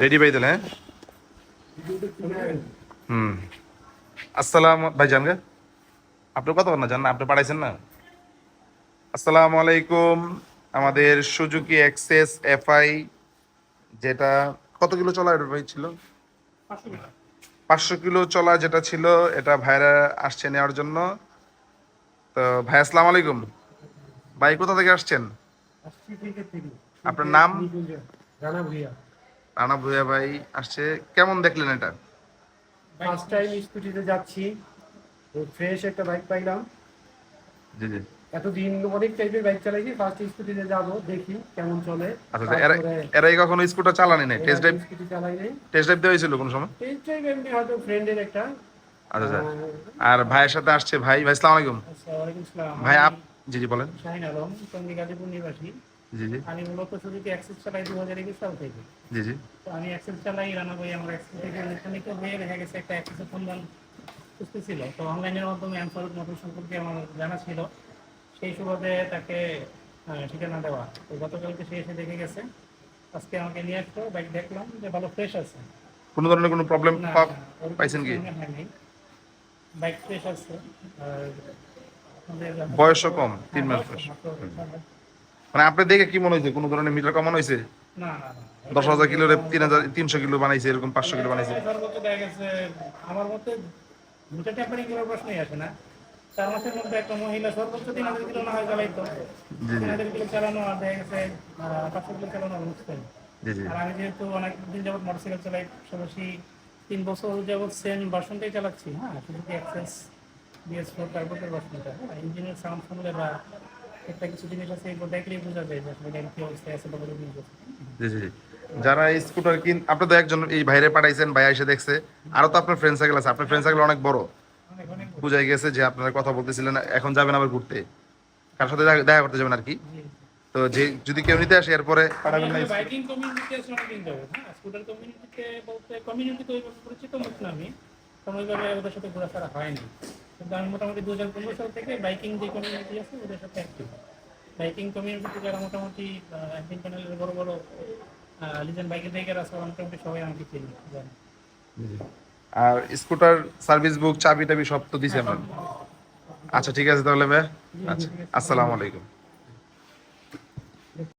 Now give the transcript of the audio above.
Ready ভাই তাহলে হুম আসসালাম ভাই জান গে আপনি কত না জান না আপনি পাঠাইছেন না? আসসালামু আলাইকুম আমাদের সুজুকি এক্সেস এফআই যেটা কত কিলো চলা এটা ভাই ছিল? পাঁচশো কিলো চলা যেটা ছিল এটা ভাইরা আসছে নেওয়ার জন্য। তো ভাই আসসালামু আলাইকুম ভাই কোথা থেকে আসছেন? আপনার নাম? রানা ভুইয়া। রানা ভুয়া ভাই আসছে। কেমন দেখলেন এটা? ফার্স্ট টাইম স্কুটিতে যাচ্ছি ফ্রেশ একটা বাইক পাইলাম। জি জি। এতদিন অনেক টাইপের বাইক চালাইছি ফার্স্ট স্কুটিতে যাব দেখি কেমন চলে। আচ্ছা আচ্ছা, এরা এরাই কখনো স্কুটার চালানি নাই? টেস্ট ড্রাইভ স্কুটি চালাই নাই। টেস্ট ড্রাইভ দেওয়া হয়েছিল কোন সময়? টেস্ট ড্রাইভ এমনি হয়তো ফ্রেন্ডের একটা। আচ্ছা আচ্ছা। আর ভাইয়ের সাথে আসছে ভাই। ভাই সালাম আলাইকুম। আসসালাম ভাই আপ জি জি বলেন। শাহিন আলম গাজীপুর নিবাসী জি জি। আমি মূলত সুজুকি অ্যাক্সেস চালাই দু হাজার একুশ সাল থেকে। জি জি। তো আমি অ্যাক্সেস চালাই রানা ভাই আমার অ্যাক্সেস থেকে ইলেকট্রনিক হয়ে দেখা গেছে একটা অ্যাক্সেসের সন্ধান খুঁজতেছিল। তো অনলাইনের মাধ্যমে অ্যান্সার মোটর সম্পর্কে আমার জানা ছিল। সেই সুবাদে তাকে ঠিকানা দেওয়া। তো গতকালকে সে এসে দেখে গেছে। আজকে আমাকে নিয়ে আসতো বাইক দেখলাম যে ভালো ফ্রেশ আছে। কোনো ধরনের কোনো প্রবলেম পাইছেন কি? বাইক ফ্রেশ আছে বয়সও কম, তিন মাস বয়স। বয়স। মানে আপনি দেখে কি মনে হয়েছে? কোনো ধরনের মিটার কমানো হয়েছে? দশ হাজার কিলো তিন হাজার তিনশো কিলো বানাইছে এরকম পাঁচশো কিলো বানাইছে। আমার মতে দুটো ট্যাপারিং করার প্রশ্নই আসে না। চার মাসের মধ্যে একটা মহিলা সর্বোচ্চ তিন হাজার কিলো না হয় চালাইতো তিন হাজার কিলো চালানো আর দেখা গেছে পাঁচশো কিলো চালানো মুশকিল। আর আমি যেহেতু অনেক দিন যাবত মোটরসাইকেল চালাই পাশাপাশি তিন বছর যাবত সেম ভার্সনটাই চালাচ্ছি হ্যাঁ? শুধু কি বিএস ফোর টার্বোটের ভার্সনটা হ্যাঁ? ইঞ্জিনের সাউন্ড শুনলে বা একটা কিছু জিনিস আছে এগুলো দেখলেই বোঝা যায় যে আসলে গাড়ি কি অবস্থায় আছে বা কোনো জিনিস আছে। জি জি। যারা এই স্কুটার কিন আপনি তো একজন এই বাইরে পাঠাইছেন ভাই এসে দেখছে। আরও তো আপনার ফ্রেন্ড সার্কেল আছে। আপনার ফ্রেন্ড সার্কেল অনেক বড়। বুঝাই গেছে যে আপনারা কথা বলতেছিলেন এখন যাবেন আবার ঘুরতে। কার সাথে দেখা- করতে যাবেন আর কি। তো যে যদি কেউ নিতে আসে এরপরে পাঠাবেন না বাইকিং কমিউনিটি আছে অনেকদিন যাবত হ্যাঁ? স্কুটার কমিউনিটিতে বলতে কমিউনিটি তো ওইভাবে পরিচিত মুখ না আমি। কারণ ওইভাবে ওদের সাথে ঘোরাফেরা হয়নি কিন্তু আমি মোটামুটি দু হাজার পনেরো সাল থেকে বাইকিং যে কমিউনিটি আছে ওদের সাথে অ্যাক্টিভ বাইকিং কমিউনিটি যারা মোটামুটি একদিন চ্যানেলের বড় বড় লিজেন্ড বাইকের জায়গার আছে মোটামুটি সবাই আমাকে চিনি জানে। আর স্কুটার সার্ভিস বুক চাবি টাবি সব তো দিছে আপনার? আচ্ছা ঠিক আছে তাহলে ভাই। আচ্ছা আসসালামু আলাইকুম।